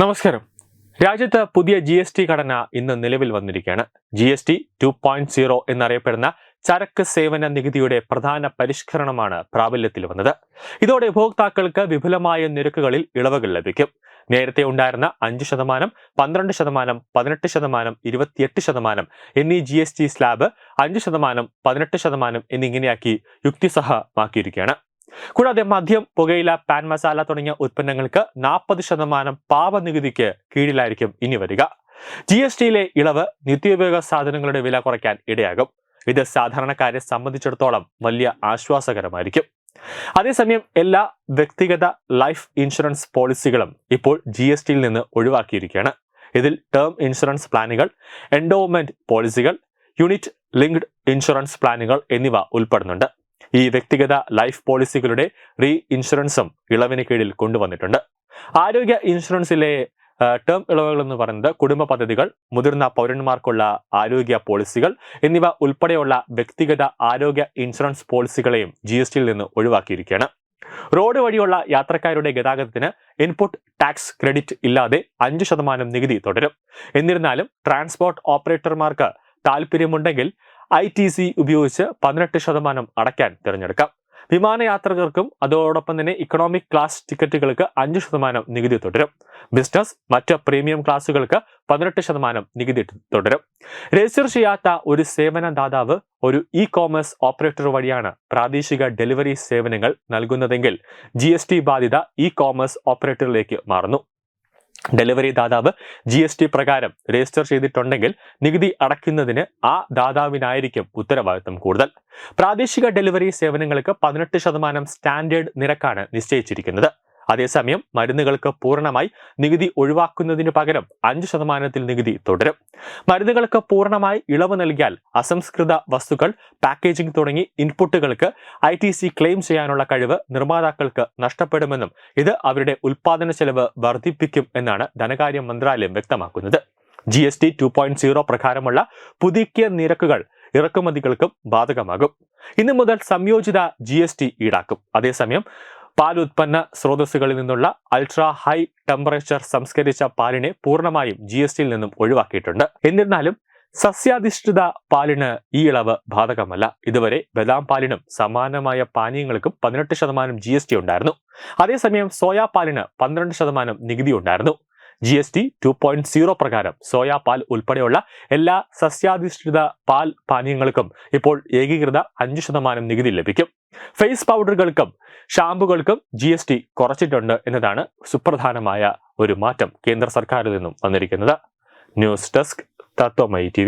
നമസ്കാരം. രാജ്യത്ത് പുതിയ ജി എസ് ടി ഘടന ഇന്ന് നിലവിൽ വന്നിരിക്കുകയാണ്. G S T two point zero എന്നറിയപ്പെടുന്ന ചരക്ക് സേവന നികുതിയുടെ പ്രധാന പരിഷ്കരണമാണ് പ്രാബല്യത്തിൽ വന്നത്. ഇതോടെ ഉപഭോക്താക്കൾക്ക് വിപുലമായ നിരക്കുകളിൽ ഇളവുകൾ ലഭിക്കും. നേരത്തെ ഉണ്ടായിരുന്ന അഞ്ച് ശതമാനം പന്ത്രണ്ട് ശതമാനം പതിനെട്ട് ശതമാനം ഇരുപത്തിയെട്ട് ശതമാനം എന്നീ ജി എസ് ടി സ്ലാബ് അഞ്ച് ശതമാനം പതിനെട്ട് ശതമാനം എന്നിങ്ങനെയാക്കി യുക്തിസഹമാക്കിയിരിക്കുകയാണ്. കൂടാതെ മദ്യം പുകയില പാൻ മസാല തുടങ്ങിയ ഉൽപ്പന്നങ്ങൾക്ക് നാൽപ്പത് ശതമാനം പാപനികുതിക്ക് കീഴിലായിരിക്കും ഇനി വരിക. ജി എസ് ടിയിലെ ഇളവ് നിത്യോപയോഗ സാധനങ്ങളുടെ വില കുറയ്ക്കാൻ ഇടയാകും. ഇത് സാധാരണക്കാരെ സംബന്ധിച്ചിടത്തോളം വലിയ ആശ്വാസകരമായിരിക്കും. അതേസമയം എല്ലാ വ്യക്തിഗത ലൈഫ് ഇൻഷുറൻസ് പോളിസികളും ഇപ്പോൾ ജി എസ് ടിയിൽ നിന്ന് ഒഴിവാക്കിയിരിക്കുകയാണ്. ഇതിൽ ടേം ഇൻഷുറൻസ് പ്ലാനുകൾ എൻഡോവ്മെന്റ് പോളിസികൾ യൂണിറ്റ് ലിങ്ക്ഡ് ഇൻഷുറൻസ് പ്ലാനുകൾ എന്നിവ ഉൾപ്പെടുന്നുണ്ട്. ഈ വ്യക്തിഗത ലൈഫ് പോളിസികളുടെ റീ ഇൻഷുറൻസും ഇളവിന് കീഴിൽ കൊണ്ടുവന്നിട്ടുണ്ട്. ആരോഗ്യ ഇൻഷുറൻസിലെ ടേം ഇളവുകൾ എന്ന് പറയുന്നത് കുടുംബ പദ്ധതികൾ മുതിർന്ന പൗരന്മാർക്കുള്ള ആരോഗ്യ പോളിസികൾ എന്നിവ ഉൾപ്പെടെയുള്ള വ്യക്തിഗത ആരോഗ്യ ഇൻഷുറൻസ് പോളിസികളെയും ജി എസ് ടിയിൽ നിന്ന് ഒഴിവാക്കിയിരിക്കുകയാണ്. റോഡ് വഴിയുള്ള യാത്രക്കാരുടെ ഗതാഗതത്തിന് ഇൻപുട്ട് ടാക്സ് ക്രെഡിറ്റ് ഇല്ലാതെ അഞ്ച് ശതമാനം നികുതി തുടരും. എന്നിരുന്നാലും ട്രാൻസ്പോർട്ട് ഓപ്പറേറ്റർമാർക്ക് താല്പര്യമുണ്ടെങ്കിൽ ഐ ടി സി ഉപയോഗിച്ച് പതിനെട്ട് ശതമാനം അടയ്ക്കാൻ തിരഞ്ഞെടുക്കാം. വിമാനയാത്രികർക്കും അതോടൊപ്പം തന്നെ ഇക്കണോമിക് ക്ലാസ് ടിക്കറ്റുകൾക്ക് അഞ്ച് ശതമാനം നികുതി തുടരും. ബിസിനസ് മറ്റ് പ്രീമിയം ക്ലാസുകൾക്ക് പതിനെട്ട് ശതമാനം നികുതി തുടരും. രജിസ്റ്റർ ചെയ്യാത്ത ഒരു സേവന ദാതാവ് ഒരു ഇ കോമേഴ്സ് ഓപ്പറേറ്റർ വഴിയാണ് പ്രാദേശിക ഡെലിവറി സേവനങ്ങൾ നൽകുന്നതെങ്കിൽ ജി ബാധ്യത ഇ കോമേഴ്സ് ഓപ്പറേറ്ററിലേക്ക് മാറുന്നു. ഡെലിവറി ദാതാവ് ജി എസ് ടി പ്രകാരം രജിസ്റ്റർ ചെയ്തിട്ടുണ്ടെങ്കിൽ നികുതി അടയ്ക്കുന്നതിന് ആ ദാതാവിനായിരിക്കും ഉത്തരവാദിത്തം കൂടുതൽ. പ്രാദേശിക ഡെലിവറി സേവനങ്ങൾക്ക് പതിനെട്ട് ശതമാനം സ്റ്റാൻഡേർഡ് നിരക്കാണ് നിശ്ചയിച്ചിരിക്കുന്നത്. അതേസമയം മരുന്നുകൾക്ക് പൂർണമായി നികുതി ഒഴിവാക്കുന്നതിനു പകരം അഞ്ച് ശതമാനത്തിൽ നികുതി തുടരും. മരുന്നുകൾക്ക് പൂർണമായി ഇളവ് നൽകിയാൽ അസംസ്കൃത വസ്തുക്കൾ പാക്കേജിംഗ് തുടങ്ങി ഇൻപുട്ടുകൾക്ക് ഐ ക്ലെയിം ചെയ്യാനുള്ള കഴിവ് നിർമ്മാതാക്കൾക്ക് നഷ്ടപ്പെടുമെന്നും ഇത് അവരുടെ ഉൽപാദന ചെലവ് വർദ്ധിപ്പിക്കും എന്നാണ് ധനകാര്യ മന്ത്രാലയം വ്യക്തമാക്കുന്നത്. G S T two point zero പ്രകാരമുള്ള പുതുക്കിയ നിരക്കുകൾ ഇറക്കുമതികൾക്കും ബാധകമാകും. ഇന്നു മുതൽ സംയോജിത ജി എസ് ടി ഈടാക്കും. അതേസമയം പാൽ ഉത്പന്ന സ്രോതസ്സുകളിൽ നിന്നുള്ള അൾട്രാ ഹൈ ടെമ്പറേച്ചർ സംസ്കരിച്ച പാലിനെ പൂർണമായും ജി എസ് ടിയിൽ നിന്നും ഒഴിവാക്കിയിട്ടുണ്ട്. എന്നിരുന്നാലും സസ്യാധിഷ്ഠിത പാലിന് ഈ ഇളവ് ബാധകമല്ല. ഇതുവരെ ബദാം പാലിനും സമാനമായ പാനീയങ്ങൾക്കും പതിനെട്ട് ശതമാനം ജി എസ് ടി ഉണ്ടായിരുന്നു. അതേസമയം സോയാ പാലിന് പന്ത്രണ്ട് ശതമാനം നികുതി ഉണ്ടായിരുന്നു. G S T two point zero പ്രകാരം സോയാ പാൽ ഉൾപ്പെടെയുള്ള എല്ലാ സസ്യാധിഷ്ഠിത പാൽ പാനീയങ്ങൾക്കും ഇപ്പോൾ ഏകീകൃത അഞ്ച് ശതമാനം നികുതി ലഭിക്കും. ഫേസ് പൗഡറുകൾക്കും ഷാമ്പുകൾക്കും ജി എസ് ടി കുറച്ചിട്ടുണ്ട് എന്നതാണ് സുപ്രധാനമായ ഒരു മാറ്റം കേന്ദ്ര സർക്കാരിൽ നിന്നും വന്നിരിക്കുന്നത്. ന്യൂസ് ഡെസ്ക് തത്വമൈ ടി